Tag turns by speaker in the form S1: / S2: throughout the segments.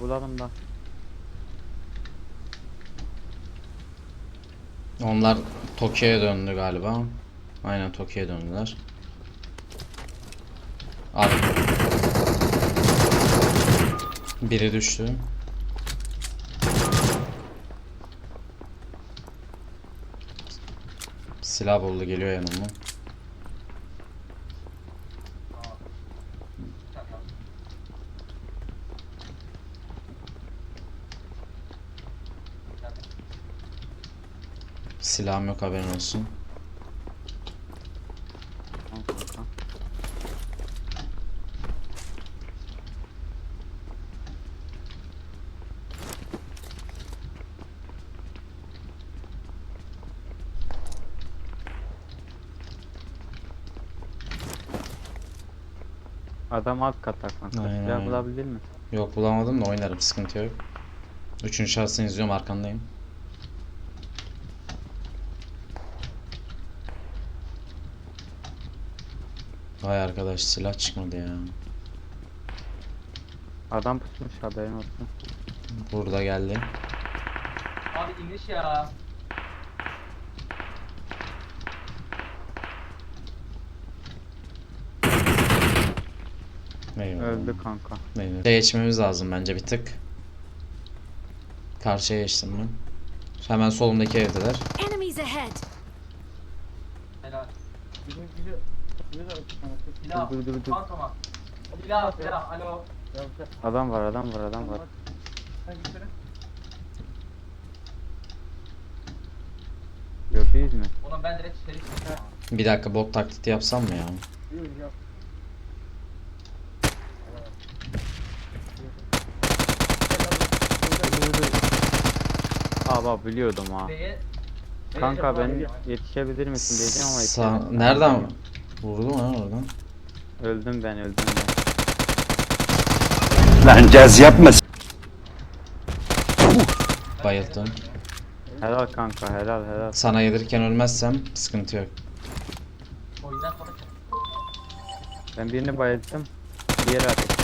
S1: bulalım da.
S2: Onlar Tokyo'ya döndü galiba. Aynen Tokyo'ya döndüler. Abi. Biri düştü. Silah buldu geliyor yanıma. Silahım yok haberin olsun.
S1: Adam alt katta kanka. Silah
S2: aynen.
S1: bulabilir mi?
S2: Yok bulamadım da oynarım sıkıntı yok. Üçüncü şahsını izliyorum arkandayım. Vay arkadaş silah çıkmadı ya.
S1: Adam pusmuş haberin olsun.
S2: Burada geldi.
S3: Abi iniş ya.
S2: Eyvallah.
S1: Öldü kanka.
S2: Eyvallah. Geçmemiz lazım bence bir tık. Karşıya geçtim ben. Hemen solumdaki evdeler.
S4: Enemies ahead!
S3: Helal.
S1: Dur
S3: Silah.
S1: dur dur dur.
S3: Kalkma. Silah silah. Alo.
S1: Adam var adam var adam var. Gördünüz mü?
S3: Ulan ben direkt çıktım.
S2: Bir dakika bot taklidi yapsam mı ya?
S1: Aa bak biliyordum ha.
S3: B'ye
S1: Kanka ben yetişebilir misin diyeceğim ama
S2: Sa
S1: yetişemedim.
S2: nereden vurdu mu ha oradan?
S1: Öldüm ben öldüm ben.
S5: Lan caz yapma.
S2: Bayıldım.
S1: Helal kanka helal helal.
S2: Sana gelirken ölmezsem sıkıntı yok.
S1: Ben birini bayılttım. Diğeri ateş.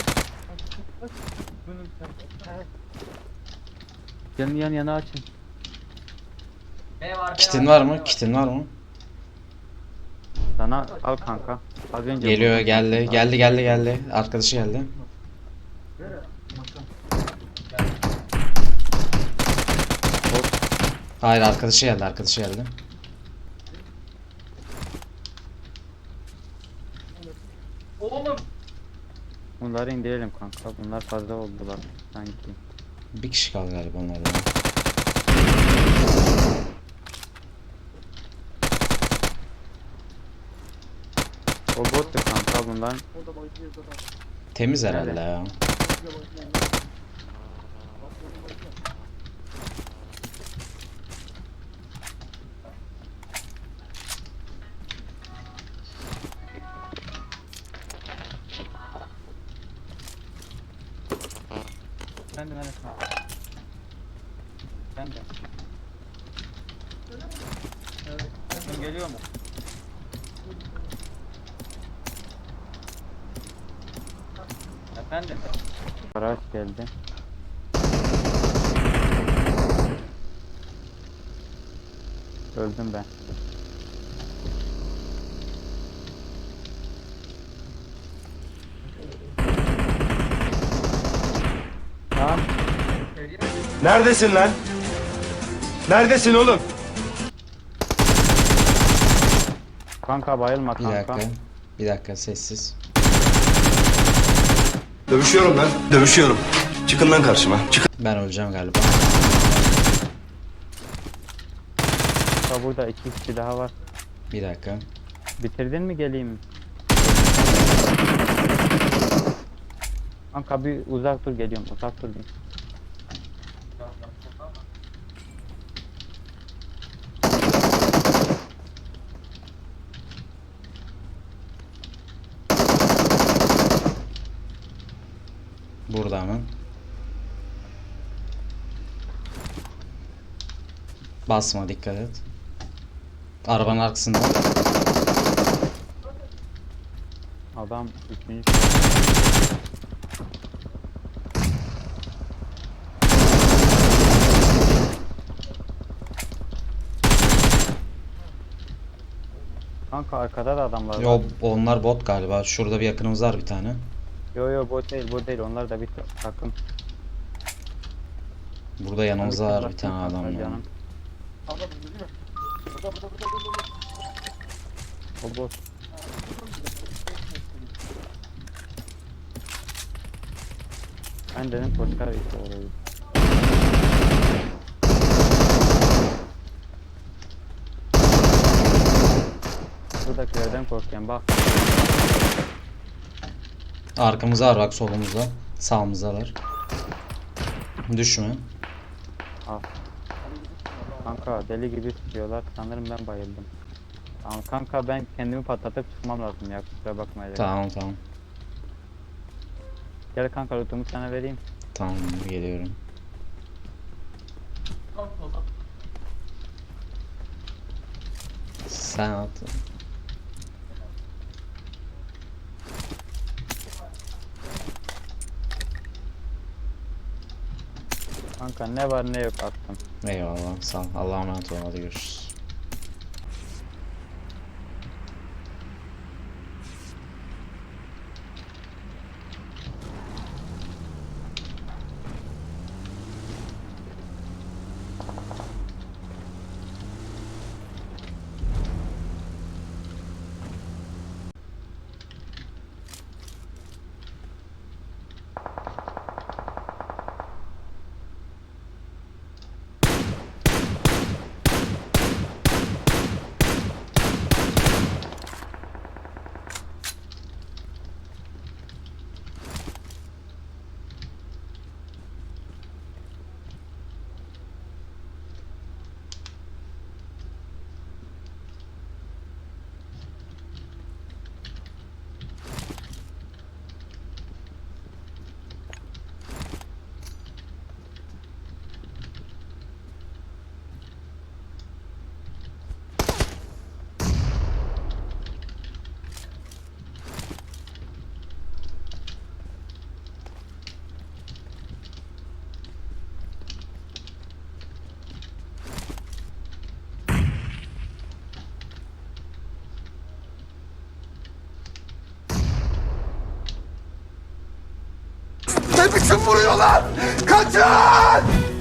S1: Yanı yan yana açın.
S2: Kitin var mı? Kitin var mı?
S1: Sana al kanka. Az önce
S2: Geliyor
S1: buldum.
S2: geldi geldi geldi geldi. Arkadaşı geldi. Hayır arkadaşı geldi arkadaşı geldi.
S3: Oğlum.
S1: Bunları indirelim kanka. Bunlar fazla oldular sanki.
S2: Bir kişi kaldı galiba onlardan.
S1: O bottu kanka bunlar.
S2: Temiz
S1: Nerede?
S2: herhalde ya.
S1: Ben de ben de Ben de. Geliyor mu? Efendim? Araç geldi. Öldüm ben. Tamam.
S5: Neredesin lan? Neredesin oğlum?
S1: Kanka bayılma
S2: Bir
S1: kanka.
S2: dakika. Bir dakika sessiz.
S5: Dövüşüyorum lan. Dövüşüyorum. Çıkın lan karşıma. Çıkın.
S2: Ben öleceğim galiba.
S1: Kanka burada iki kişi daha var.
S2: Bir dakika.
S1: Bitirdin mi geleyim mi? Kanka bir uzak dur geliyorum uzak dur. bir.
S2: Basma dikkat et. Arabanın arkasında.
S1: Adam gitmeyi Kanka arkada da adamlar var.
S2: Yo onlar bot galiba. Şurada bir yakınımız var bir tane.
S1: Yo yo bot değil bot değil onlar da bir takım.
S2: Burada yanımızda var bir tane adam. Ya.
S1: Canım.
S3: Abla bu değil mi? Burada burada burada burada. burada.
S1: Ben dedim Koçkar işte orayı. Buradakilerden korkuyorum bak.
S2: Arkamızda var bak solumuzda. Sağımızdalar. Düşme.
S1: Al. Kanka deli gibi tutuyorlar. Sanırım ben bayıldım. Tamam kanka ben kendimi patlatıp çıkmam lazım ya kusura bakma. Ece.
S2: Tamam tamam.
S1: Gel kanka lootumu sana vereyim.
S2: Tamam geliyorum. Sen at.
S1: Kanka ne var ne yok attım.
S2: Eyvallah sağ ol. Allah'a emanet ol. Hadi görüşürüz.
S5: Biçim vuruyorlar? Kaçın!